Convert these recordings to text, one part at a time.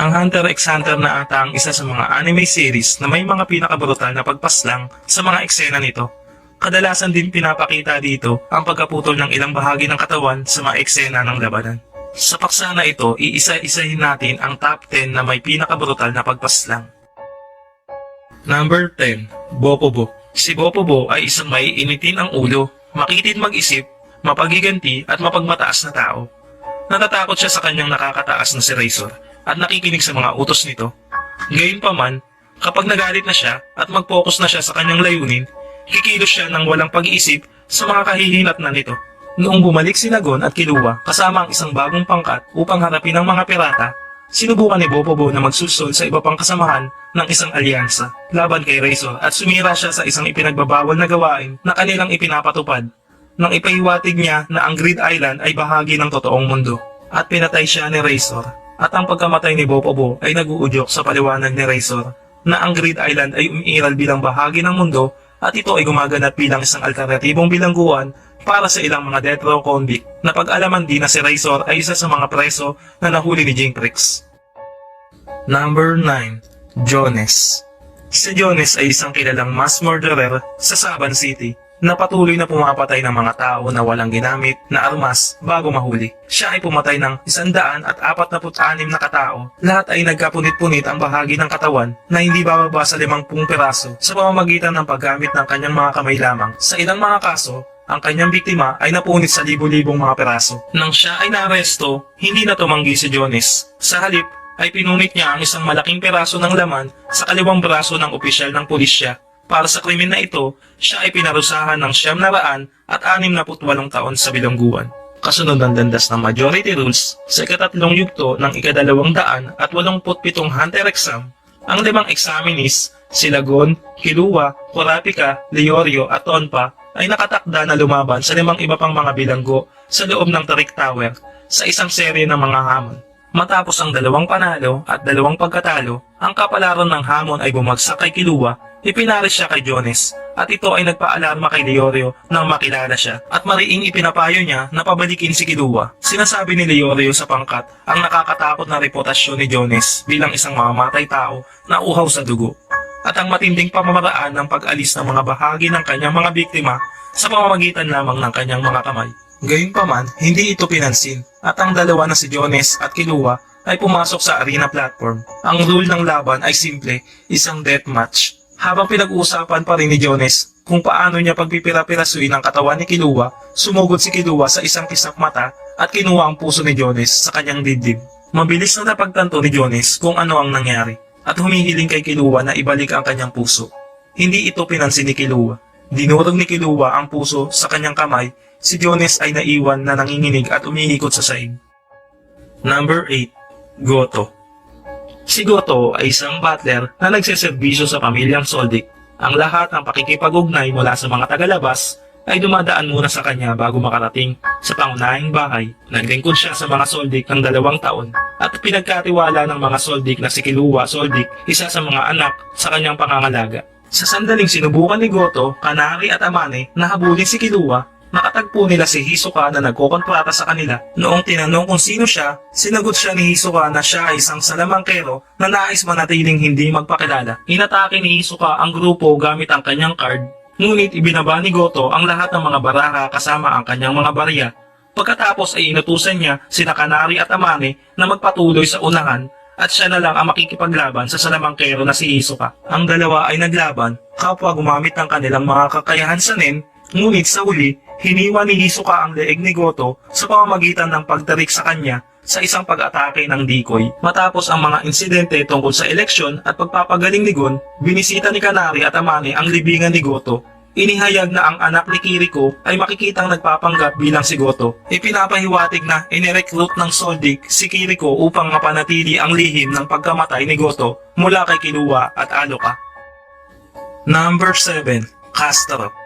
Ang Hunter x Hunter na ata ang isa sa mga anime series na may mga pinakabrutal na pagpaslang sa mga eksena nito. Kadalasan din pinapakita dito ang pagkaputol ng ilang bahagi ng katawan sa mga eksena ng labanan. Sa paksa na ito, iisa-isahin natin ang top 10 na may pinakabrutal na pagpaslang. Number 10, Bopobo. Si Bopobo ay isang may initin ang ulo, makitid mag-isip, mapagiganti at mapagmataas na tao. Natatakot siya sa kanyang nakakataas na si Razor at nakikinig sa mga utos nito. Gayunpaman, kapag nagalit na siya at mag-focus na siya sa kanyang layunin, kikilos siya ng walang pag-iisip sa mga kahihinat na nito. Noong bumalik si Nagon at Kilua kasama ang isang bagong pangkat upang harapin ang mga pirata, sinubukan ni Bobobo na magsusol sa iba pang kasamahan ng isang alyansa laban kay Razor at sumira siya sa isang ipinagbabawal na gawain na kanilang ipinapatupad nang ipahiwatig niya na ang Grid Island ay bahagi ng totoong mundo at pinatay siya ni Razor at ang pagkamatay ni Bobobo ay naguudyok sa paliwanag ni Razor na ang Grid Island ay umiiral bilang bahagi ng mundo at ito ay gumaganap bilang isang alternatibong bilangguan para sa ilang mga death row convict na pag-alaman din na si Razor ay isa sa mga preso na nahuli ni Jinkrix. Number 9. Jones Si Jones ay isang kilalang mass murderer sa Saban City na patuloy na pumapatay ng mga tao na walang ginamit na armas bago mahuli. Siya ay pumatay ng 146 na katao. Lahat ay nagkapunit-punit ang bahagi ng katawan na hindi bababa sa 50 peraso sa pamamagitan ng paggamit ng kanyang mga kamay lamang. Sa ilang mga kaso, ang kanyang biktima ay napunit sa libo-libong mga peraso. Nang siya ay naaresto, hindi na tumanggi si Jones. Sa halip, ay pinunit niya ang isang malaking peraso ng laman sa kaliwang braso ng opisyal ng pulisya. Para sa krimen na ito, siya ay pinarusahan ng siyam na raan at anim na putwalong taon sa bilangguan. Kasunod ng dandas ng majority rules, sa ikatatlong yugto ng ikadalawang daan at walumput pitong hunter exam, ang limang examinees, sila Gon, Kilua, Kurapika, Leorio at Tonpa ay nakatakda na lumaban sa limang iba pang mga bilanggo sa loob ng Tarik Tower sa isang serye ng mga hamon. Matapos ang dalawang panalo at dalawang pagkatalo, ang kapalaran ng hamon ay bumagsak kay Kilua, ipinaris siya kay Jones, at ito ay nagpaalarma kay Leorio nang makilala siya at mariing ipinapayo niya na pabalikin si Kilua. Sinasabi ni Leorio sa pangkat ang nakakatakot na reputasyon ni Jones bilang isang mamamatay tao na uhaw sa dugo at ang matinding pamamaraan ng pag-alis ng mga bahagi ng kanyang mga biktima sa pamamagitan lamang ng kanyang mga kamay. Gayunpaman, hindi ito pinansin at ang dalawa na si Jones at Kilua ay pumasok sa arena platform. Ang rule ng laban ay simple, isang deathmatch. Habang pinag-uusapan pa rin ni Jones kung paano niya pagpipira-pirasuin ang katawan ni Kilua, sumugod si Kilua sa isang kisap mata at kinuha ang puso ni Jones sa kanyang dibdib. Mabilis na napagtanto ni Jones kung ano ang nangyari at humihiling kay Kilua na ibalik ang kanyang puso. Hindi ito pinansin ni Kilua. Dinurog ni Kilua ang puso sa kanyang kamay, si Jones ay naiwan na nanginginig at umiikot sa saig. Number 8. Goto Si Goto ay isang butler na nagseserbisyo sa pamilyang Soldik. Ang lahat ng pakikipag-ugnay mula sa mga tagalabas ay dumadaan muna sa kanya bago makarating sa pangunahing bahay. Naglingkod siya sa mga Soldik ng dalawang taon at pinagkatiwala ng mga Soldik na si Kilua Soldik, isa sa mga anak sa kanyang pangangalaga. Sa sandaling sinubukan ni Goto, Kanari at Amane na habulin si Kilua, nakatagpo nila si Hisoka na nagkokontrata sa kanila. Noong tinanong kung sino siya, sinagot siya ni Hisoka na siya ay isang salamangkero na nais manatiling hindi magpakilala. Inatake ni Hisoka ang grupo gamit ang kanyang card, ngunit ibinaba ni Goto ang lahat ng mga baraha kasama ang kanyang mga barya. Pagkatapos ay inutusan niya sina Kanari at Amane na magpatuloy sa unahan at siya na lang ang makikipaglaban sa salamangkero na si Hisoka. Ang dalawa ay naglaban kapwa gumamit ng kanilang mga kakayahan sa nen, ngunit sa huli, hiniwa ni Hisoka ang leeg ni Goto sa pamamagitan ng pagtarik sa kanya sa isang pag-atake ng decoy. Matapos ang mga insidente tungkol sa eleksyon at pagpapagaling ni Gon, binisita ni Kanari at Amane ang libingan ni Goto. Inihayag na ang anak ni Kiriko ay makikitang nagpapanggap bilang si Goto. Ipinapahiwatig na inirecruit ng Soldik si Kiriko upang mapanatili ang lihim ng pagkamatay ni Goto mula kay Kilua at Aloka. Number 7. Castro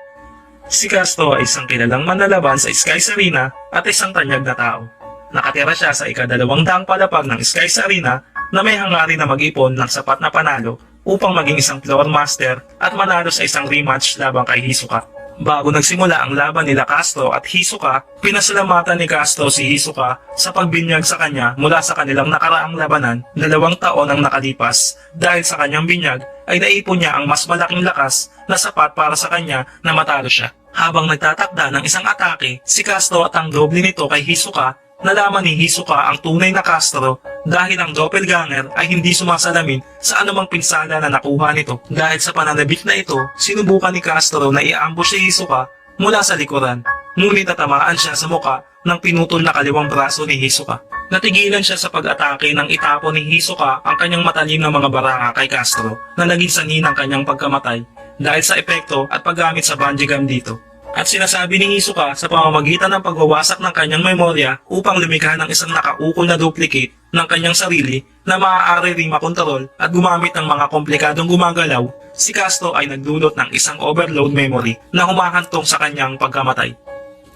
Si Castro ay isang kilalang manlalaban sa Skies Arena at isang tanyag na tao. Nakatira siya sa ikadalawang daang palapag ng Skies Arena na may hangarin na mag-ipon ng sapat na panalo upang maging isang floor master at manalo sa isang rematch laban kay Hisoka. Bago nagsimula ang laban nila Castro at Hisoka, pinasalamatan ni Castro si Hisoka sa pagbinyag sa kanya mula sa kanilang nakaraang labanan dalawang taon ang nakalipas. Dahil sa kanyang binyag ay naipon niya ang mas malaking lakas na sapat para sa kanya na matalo siya. Habang nagtatakda ng isang atake, si Castro at ang doble nito kay Hisoka Nalaman ni Hisoka ang tunay na Castro dahil ang doppelganger ay hindi sumasalamin sa anumang pinsala na nakuha nito. Dahil sa pananabik na ito, sinubukan ni Castro na i-ambush si Hisoka mula sa likuran. Ngunit natamaan siya sa muka ng pinutol na kaliwang braso ni Hisoka. Natigilan siya sa pag-atake ng itapo ni Hisoka ang kanyang matalim na mga baraka kay Castro na naging sanhi ng kanyang pagkamatay dahil sa epekto at paggamit sa Banjigam dito. At sinasabi ni Hisoka sa pamamagitan ng pagwawasak ng kanyang memorya upang lumikha ng isang nakaukol na duplicate ng kanyang sarili na maaari ring makontrol at gumamit ng mga komplikadong gumagalaw, si Castro ay nagdulot ng isang overload memory na humahantong sa kanyang pagkamatay.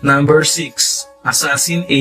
Number 6. Assassin A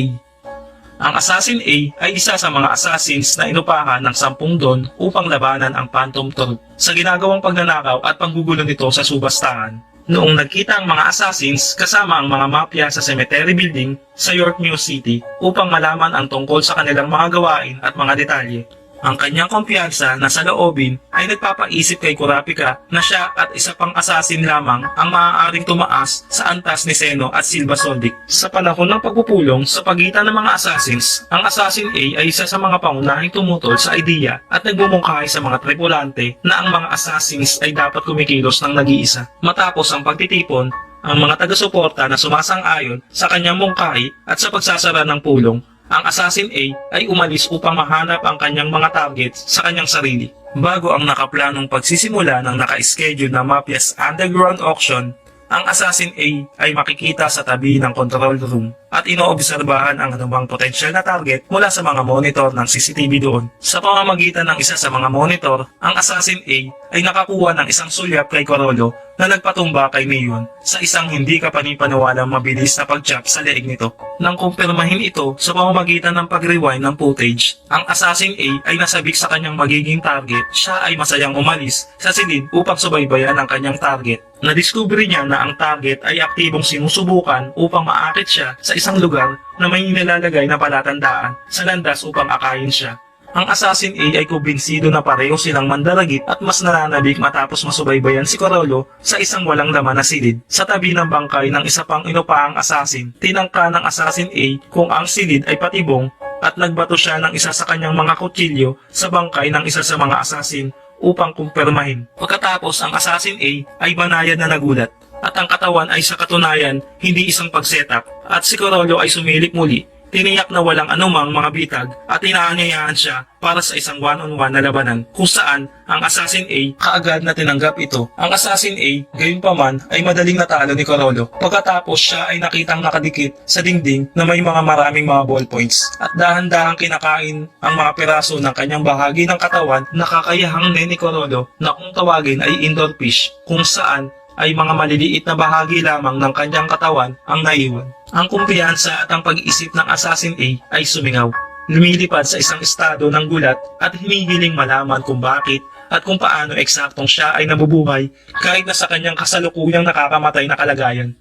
Ang Assassin A ay isa sa mga assassins na inupahan ng sampung don upang labanan ang Phantom Troop sa ginagawang pagnanakaw at panggugulo nito sa subastahan. Noong nagkita ang mga assassins kasama ang mga mafia sa cemetery building sa York New City upang malaman ang tungkol sa kanilang mga gawain at mga detalye. Ang kanyang kumpiyansa na sa loobin ay nagpapaisip kay Kurapika na siya at isa pang assassin lamang ang maaaring tumaas sa antas ni Seno at Silva Soldic. Sa panahon ng pagpupulong sa pagitan ng mga assassins, ang Assassin A ay isa sa mga pangunahing tumutol sa ideya at nagbumungkahi sa mga tripulante na ang mga assassins ay dapat kumikilos ng nag-iisa. Matapos ang pagtitipon, ang mga taga-suporta na sumasang-ayon sa kanyang mungkahi at sa pagsasara ng pulong ang Assassin A ay umalis upang mahanap ang kanyang mga targets sa kanyang sarili. Bago ang nakaplanong pagsisimula ng naka-schedule na Mafia's Underground Auction, ang Assassin A ay makikita sa tabi ng control room at inoobserbahan ang anumang potensyal na target mula sa mga monitor ng CCTV doon. Sa pamamagitan ng isa sa mga monitor, ang Assassin A ay nakakuha ng isang sulyap kay Corolo na nagpatumba kay Mayon sa isang hindi kapanipaniwalang mabilis na pag-chop sa leeg nito. Nang kumpirmahin ito sa pamamagitan ng pag-rewind ng footage, ang Assassin A ay nasabik sa kanyang magiging target. Siya ay masayang umalis sa silid upang subaybayan ang kanyang target. Nadiskubre niya na ang target ay aktibong sinusubukan upang maakit siya sa isang lugar na may nilalagay na palatandaan sa landas upang akayin siya. Ang Assassin A ay kumbinsido na pareho silang mandaragit at mas nananabik matapos masubaybayan si Corolo sa isang walang laman na silid. Sa tabi ng bangkay ng isa pang inupaang assassin, tinangka ng Assassin A kung ang silid ay patibong at nagbato siya ng isa sa kanyang mga kutsilyo sa bangkay ng isa sa mga assassin upang kumpirmahin. Pagkatapos ang Assassin A ay banayad na nagulat at ang katawan ay sa katunayan hindi isang pag-setup at si Corolo ay sumilip muli tiniyak na walang anumang mga bitag at inaanyayahan siya para sa isang one-on-one na labanan kung saan ang Assassin A kaagad na tinanggap ito. Ang Assassin A, gayon pa man, ay madaling natalo ni Corolo pagkatapos siya ay nakitang nakadikit sa dingding na may mga maraming mga ballpoints at dahan-dahang kinakain ang mga piraso ng kanyang bahagi ng katawan na kakayahang ni Corolo na kung tawagin ay indoor fish kung saan ay mga maliliit na bahagi lamang ng kanyang katawan ang naiwan. Ang kumpiyansa at ang pag-iisip ng Assassin A ay sumingaw. Lumilipad sa isang estado ng gulat at hinihiling malaman kung bakit at kung paano eksaktong siya ay nabubuhay kahit na sa kanyang kasalukuyang nakakamatay na kalagayan.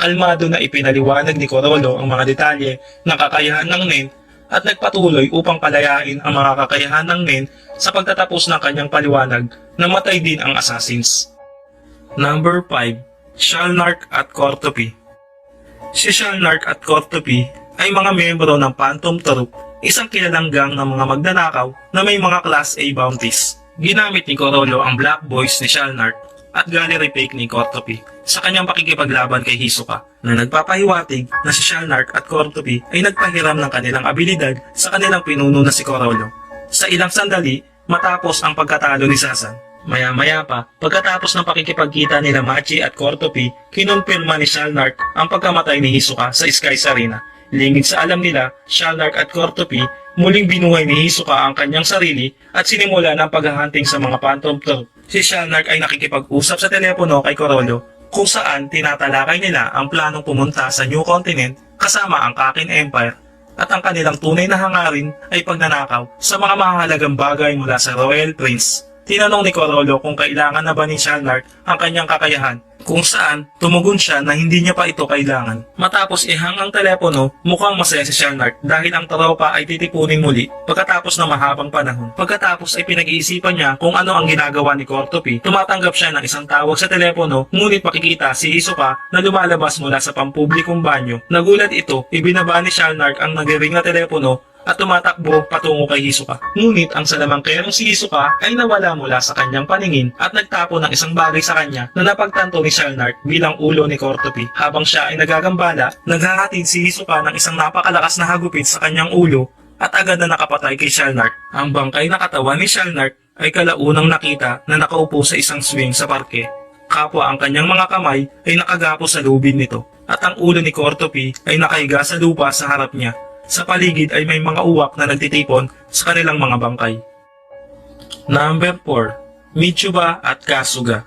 Kalmado na ipinaliwanag ni Corolo ang mga detalye ng kakayahan ng Nen at nagpatuloy upang palayain ang mga kakayahan ng Nen sa pagtatapos ng kanyang paliwanag na matay din ang assassins. Number 5. Shalnark at Kortopi Si Shalnark at Kortopi ay mga membro ng Phantom Troop, isang kilalang gang ng mga magnanakaw na may mga Class A bounties. Ginamit ni Corolo ang Black Boys ni Shalnark at gallery fake ni Kortopi sa kanyang pakikipaglaban kay Hisoka na nagpapahiwatig na si Shalnark at Kortopi ay nagpahiram ng kanilang abilidad sa kanilang pinuno na si Corolo. Sa ilang sandali, matapos ang pagkatalo ni Sasan, Maya-maya pa, pagkatapos ng pakikipagkita nila Machi at Kortopi, kinumpirma ni Shalnark ang pagkamatay ni Hisoka sa Skies Arena. Lingid sa alam nila, Shalnark at Kortopi, muling binuhay ni Hisoka ang kanyang sarili at sinimula ng paghahunting sa mga Phantom Troop. Si Shalnark ay nakikipag-usap sa telepono kay Corolo kung saan tinatalakay nila ang planong pumunta sa New Continent kasama ang Kakin Empire at ang kanilang tunay na hangarin ay pagnanakaw sa mga mahalagang bagay mula sa Royal Prince Tinanong ni Corolo kung kailangan na ba ni Shalnart ang kanyang kakayahan kung saan tumugon siya na hindi niya pa ito kailangan. Matapos ihang ang telepono, mukhang masaya si Shalnart dahil ang tropa ay titipunin muli pagkatapos ng mahabang panahon. Pagkatapos ay pinag-iisipan niya kung ano ang ginagawa ni Cortopi. Tumatanggap siya ng isang tawag sa telepono ngunit makikita si Hisoka na lumalabas mula sa pampublikong banyo. Nagulat ito, ibinaba ni Shalnart ang nagiring na telepono at tumatakbo patungo kay Hisoka. Ngunit ang salamangkerong si Hisoka ay nawala mula sa kanyang paningin at nagtapo ng isang bagay sa kanya na napagtanto ni Shalnart bilang ulo ni Cortopi. Habang siya ay nagagambala, naghahatid si Hisoka ng isang napakalakas na hagupit sa kanyang ulo at agad na nakapatay kay Shalnart. Ang bangkay na katawan ni Shalnart ay kalaunang nakita na nakaupo sa isang swing sa parke. Kapwa ang kanyang mga kamay ay nakagapo sa lubid nito at ang ulo ni Cortopi ay nakahiga sa lupa sa harap niya. Sa paligid ay may mga uwak na nagtitipon sa kanilang mga bangkay. Number 4. Michuba at Kasuga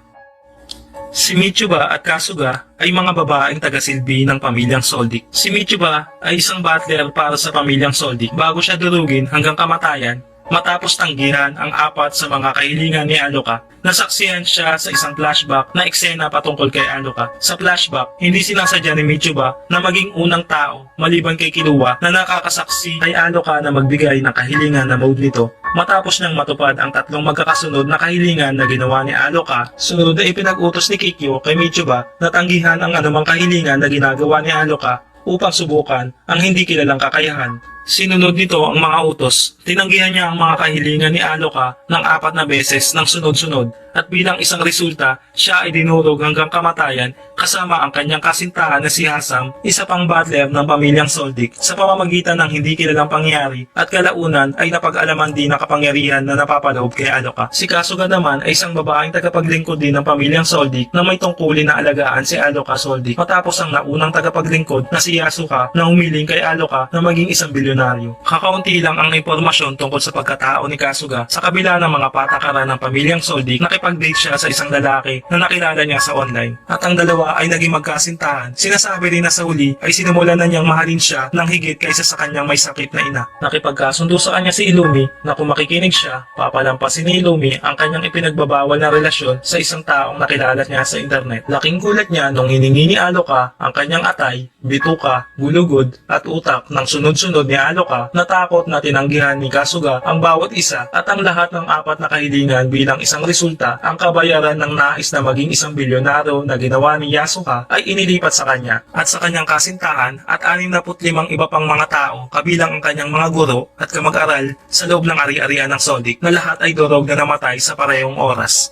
Si Michuba at Kasuga ay mga babaeng tagasilbi ng pamilyang Soldik. Si Michuba ay isang butler para sa pamilyang Soldik bago siya durugin hanggang kamatayan matapos tanggihan ang apat sa mga kahilingan ni Aloka. Nasaksihan siya sa isang flashback na eksena patungkol kay Aloka. Sa flashback, hindi sinasadya ni Michuba na maging unang tao maliban kay Kiluwa na nakakasaksi kay Aloka na magbigay ng kahilingan na mode nito Matapos niyang matupad ang tatlong magkakasunod na kahilingan na ginawa ni Aloka, sunod ay ipinag-utos ni Kikyo kay Michuba na tanggihan ang anumang kahilingan na ginagawa ni Aloka upang subukan ang hindi kilalang kakayahan. Sinunod nito ang mga utos. Tinanggihan niya ang mga kahilingan ni Aloka ng apat na beses ng sunod-sunod at bilang isang resulta, siya ay dinurog hanggang kamatayan kasama ang kanyang kasintahan na si Hasam, isa pang butler ng pamilyang Soldik sa pamamagitan ng hindi kilalang pangyayari at kalaunan ay napag-alaman din ng kapangyarihan na napapaloob kay Aloka. Si Kasuga naman ay isang babaeng tagapaglingkod din ng pamilyang Soldik na may tungkulin na alagaan si Aloka Soldik matapos ang naunang tagapaglingkod na si Yasuka na humiling kay Aloka na maging isang bilyonaryo. Kakaunti lang ang impormasyon tungkol sa pagkatao ni Kasuga sa kabila ng mga patakaran ng pamilyang Soldik nakipag-date siya sa isang lalaki na nakilala niya sa online. At ang dalawa ay naging magkasintahan. Sinasabi rin na sa huli ay sinimulan na niyang mahalin siya ng higit kaysa sa kanyang may sakit na ina. Nakipagkasundo sa kanya si Ilumi na kung makikinig siya, papalampasin ni Ilumi ang kanyang ipinagbabawal na relasyon sa isang taong nakilala niya sa internet. Laking gulat niya nung hiningi ni Aloka ang kanyang atay, bituka, gulugod at utak ng sunod-sunod ni Aloka natakot na tinanggihan ni Kasuga ang bawat isa at ang lahat ng apat na kahilingan bilang isang resulta ang kabayaran ng nais na maging isang bilyonaryo na ginawa ni Yasuka ay inilipat sa kanya at sa kanyang kasintahan at 65 iba pang mga tao kabilang ang kanyang mga guro at kamag-aral sa loob ng ari-arian ng Sodik na lahat ay durog na namatay sa parehong oras.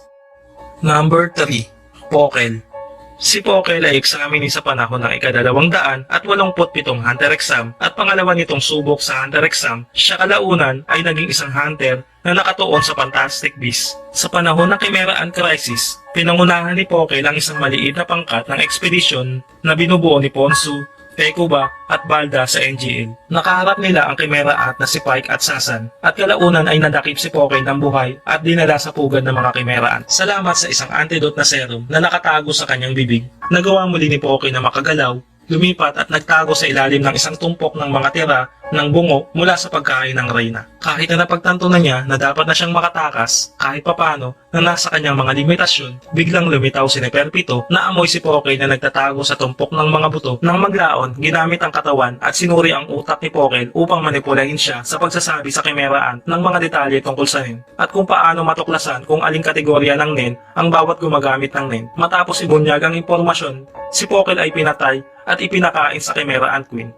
Number 3. Pokel Si Pokel ay examine sa panahon ng ikadalawang daan at walumput pitong hunter exam at pangalawa nitong subok sa hunter exam, siya kalaunan ay naging isang hunter na nakatuon sa Fantastic Beasts. Sa panahon ng Chimeraan Crisis, pinangunahan ni Pokel ang isang maliit na pangkat ng expedition na binubuo ni Ponsu, Pekuba at Balda sa NGL. Nakaharap nila ang Chimera at na si Pike at Sasan at kalaunan ay nadakip si Pokel ng buhay at dinala sa pugad ng mga Chimeraan. Salamat sa isang antidote na serum na nakatago sa kanyang bibig. Nagawa muli ni Pokel na makagalaw, lumipat at nagtago sa ilalim ng isang tumpok ng mga tira ng bungo mula sa pagkain ng Reyna. Kahit na napagtanto na niya na dapat na siyang makatakas kahit papano na nasa kanyang mga limitasyon, biglang lumitaw si Neferpito na amoy si Pokel na nagtatago sa tumpok ng mga buto. Nang maglaon, ginamit ang katawan at sinuri ang utak ni Pokel upang manipulahin siya sa pagsasabi sa kimeraan ng mga detalye tungkol sa NEN at kung paano matuklasan kung aling kategorya ng NEN ang bawat gumagamit ng NEN. Matapos ibunyag ang impormasyon, si Pokel ay pinatay at ipinakain sa Kimeraan Queen.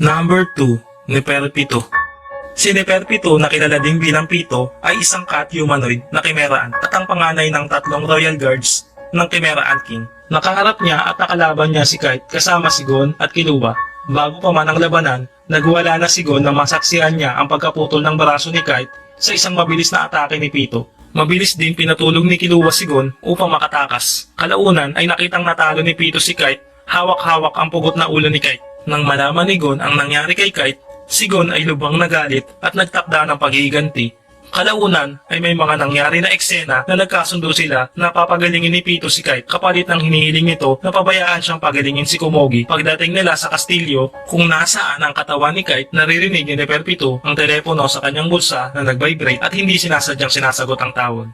Number 2, Neferpito. Si Neferpito na kilala din bilang Pito ay isang cat humanoid na Kimeraan at ang panganay ng tatlong royal guards ng Kimeraan King. Nakaharap niya at nakalaban niya si Kite kasama si Gon at Kiluwa. Bago pa man ang labanan, nagwala na si Gon na masaksihan niya ang pagkaputol ng braso ni Kite sa isang mabilis na atake ni Pito. Mabilis din pinatulog ni Kiluwa si Gon upang makatakas. Kalaunan ay nakitang natalo ni Pito si Kite, hawak-hawak ang pugot na ulo ni Kite. Nang malaman ni Gon ang nangyari kay Kite, si Gon ay lubang nagalit at nagtakda ng paghiganti. Kalaunan ay may mga nangyari na eksena na nagkasundo sila na papagalingin ni Pito si Kite kapalit ng hinihiling nito na pabayaan siyang pagalingin si Kumogi. Pagdating nila sa kastilyo, kung nasaan ang katawan ni Kite, naririnig ni Neferpito ang telepono sa kanyang bulsa na nag-vibrate at hindi sinasadyang sinasagot ang tawag.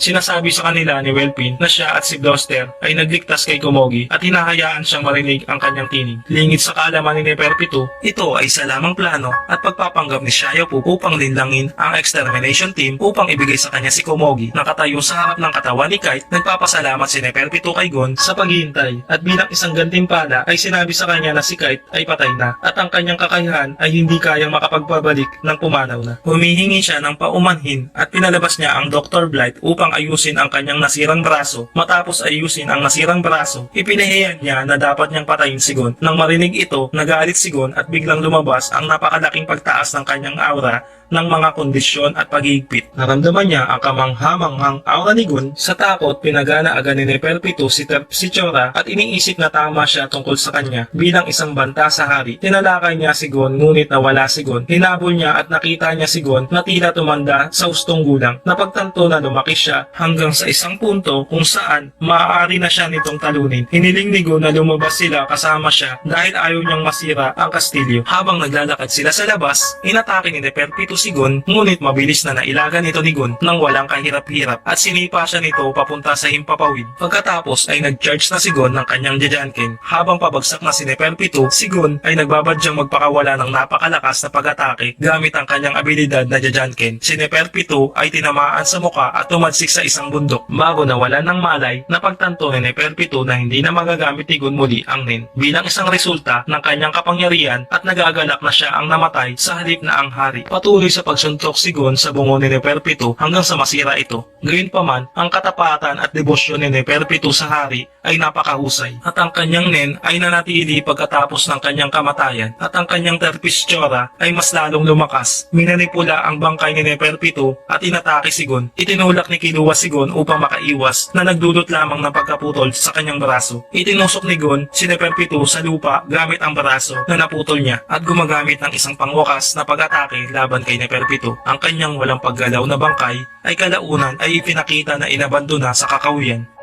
Sinasabi sa kanila ni Welpin na siya at si Gloucester ay nagligtas kay Kumogi at hinahayaan siyang marinig ang kanyang tinig. Lingid sa kaalaman ni Neferpito, ito ay isa lamang plano at pagpapanggap ni Shayapu upang linlangin ang extermination team upang ibigay sa kanya si Kumogi. Nakatayo sa harap ng katawan ni Kite, nagpapasalamat si Neferpito kay Gon sa paghihintay at bilang isang gantimpala ay sinabi sa kanya na si Kite ay patay na at ang kanyang kakayahan ay hindi kayang makapagbabalik ng pumanaw na. Humihingi siya ng paumanhin at pinalabas niya ang Dr. Blight upang ayusin ang kanyang nasirang braso. Matapos ayusin ang nasirang braso, ipinahiyan niya na dapat niyang patayin si Gon. Nang marinig ito, nagalit si Gon at biglang lumabas ang napakalaking pagtaas ng kanyang aura ng mga kondisyon at pagigpit. Naramdaman niya ang kamanghamanghang aura ni Gun. Sa takot, pinagana agad ni Neferpito si Terpsichora at iniisip na tama siya tungkol sa kanya bilang isang banta sa hari. Tinalakay niya si Gon ngunit nawala si Gon. Hinabol niya at nakita niya si Gon na tila tumanda sa ustong gulang. Napagtanto na lumaki siya hanggang sa isang punto kung saan maaari na siya nitong talunin. Hiniling ni Gon na lumabas sila kasama siya dahil ayaw niyang masira ang kastilyo. Habang naglalakad sila sa labas, inatake ni Neferpito si Gon ngunit mabilis na nailagan ito ni Gon nang walang kahirap-hirap at sinipa siya nito papunta sa himpapawid. Pagkatapos ay nag-charge na si Gon ng kanyang Jajanken. Habang pabagsak na si Neferpito, si Gon ay nagbabadyang magpakawala ng napakalakas na pag-atake gamit ang kanyang abilidad na Jajanken. Si Neferpito ay tinamaan sa muka at tumadsik sa isang bundok. Bago nawala ng malay, napagtanto ni Neferpito na hindi na magagamit ni Gon muli ang Nin bilang isang resulta ng kanyang kapangyarihan at nagagalak na siya ang namatay sa halip na ang hari. Patuloy sa pagsuntok si Gon sa bungo ni Neferpito hanggang sa masira ito. Gayunpaman, ang katapatan at debosyon ni Neferpito sa hari ay napakahusay at ang kanyang nen ay nanatili pagkatapos ng kanyang kamatayan at ang kanyang terpistyora ay mas lalong lumakas. Minanipula ang bangkay ni Neferpito at inatake si Gon. Itinulak ni Kiluwa si Gon upang makaiwas na nagdulot lamang ng pagkaputol sa kanyang braso. Itinusok ni Gon si Neferpito sa lupa gamit ang braso na naputol niya at gumagamit ng isang pangwakas na pag-atake laban kay Neferpito. Ang kanyang walang paggalaw na bangkay ay kalaunan ay ipinakita na inabandona sa kakawiyan.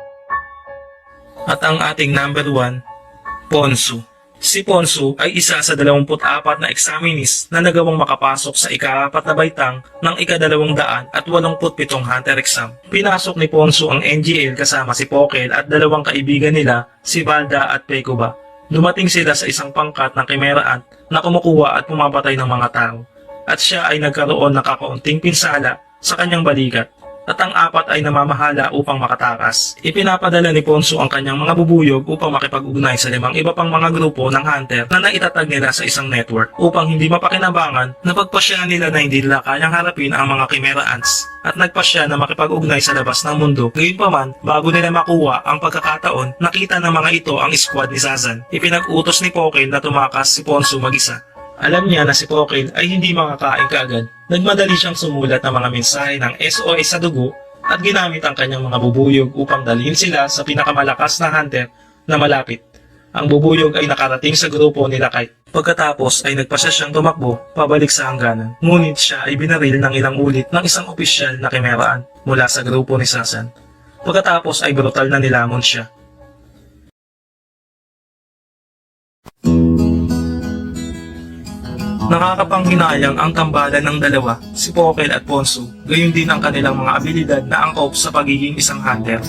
At ang ating number 1, Ponsu. Si Ponsu ay isa sa 24 na examinees na nagawang makapasok sa ika-apat na baitang ng ika-200 at 87 hunter exam. Pinasok ni Ponsu ang NGL kasama si Pokel at dalawang kaibigan nila, si Valda at Pekoba. Dumating sila sa isang pangkat ng Kimeraan na kumukuha at pumapatay ng mga tao. At siya ay nagkaroon ng kakaunting pinsala sa kanyang balikat at ang apat ay namamahala upang makatakas. Ipinapadala ni Ponso ang kanyang mga bubuyog upang makipag-ugnay sa limang iba pang mga grupo ng hunter na naitatag nila sa isang network upang hindi mapakinabangan na pagpasya nila na hindi nila kayang harapin ang mga Chimera Ants at nagpasya na makipag-ugnay sa labas ng mundo. Gayunpaman, bago nila makuha ang pagkakataon, nakita ng mga ito ang squad ni Sazan. Ipinag-utos ni Pokel na tumakas si Ponso mag-isa. Alam niya na si Pokel ay hindi makakain kaagad. Nagmadali siyang sumulat ng mga mensahe ng SOS sa dugo at ginamit ang kanyang mga bubuyog upang dalhin sila sa pinakamalakas na hunter na malapit. Ang bubuyog ay nakarating sa grupo nila Kite. Pagkatapos ay nagpasya siyang tumakbo pabalik sa hangganan. Ngunit siya ay binaril ng ilang ulit ng isang opisyal na kimeraan mula sa grupo ni Sasan. Pagkatapos ay brutal na nilamon siya. Nakakapanghinayang ang tambalan ng dalawa, si Pokel at Ponso, gayon din ang kanilang mga abilidad na angkop sa pagiging isang hunter.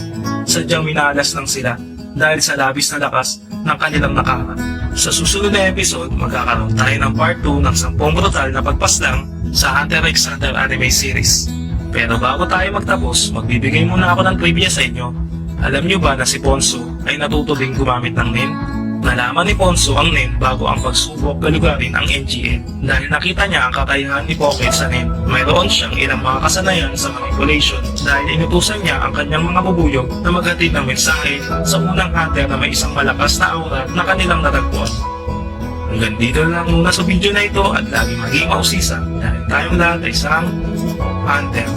Sadyang minalas lang sila dahil sa labis na lakas ng kanilang nakaka. Sa susunod na episode, magkakaroon tayo ng part 2 ng 10 brutal na pagpaslang sa Hunter x Hunter anime series. Pero bago tayo magtapos, magbibigay muna ako ng trivia sa inyo. Alam nyo ba na si Ponso ay natuto ding gumamit ng NIN? Nalaman ni Ponso ang NIN bago ang pagsubok galugarin ang NGN dahil nakita niya ang kakayahan ni Pocket sa NIN. Mayroon siyang ilang mga kasanayan sa manipulation dahil inutusan niya ang kanyang mga bubuyog na maghatid ng mensahe sa unang hunter na may isang malakas na aura na kanilang natagpuan. Hanggang dito lang muna sa video na ito at lagi maging mausisa dahil tayong lahat ay isang hunter.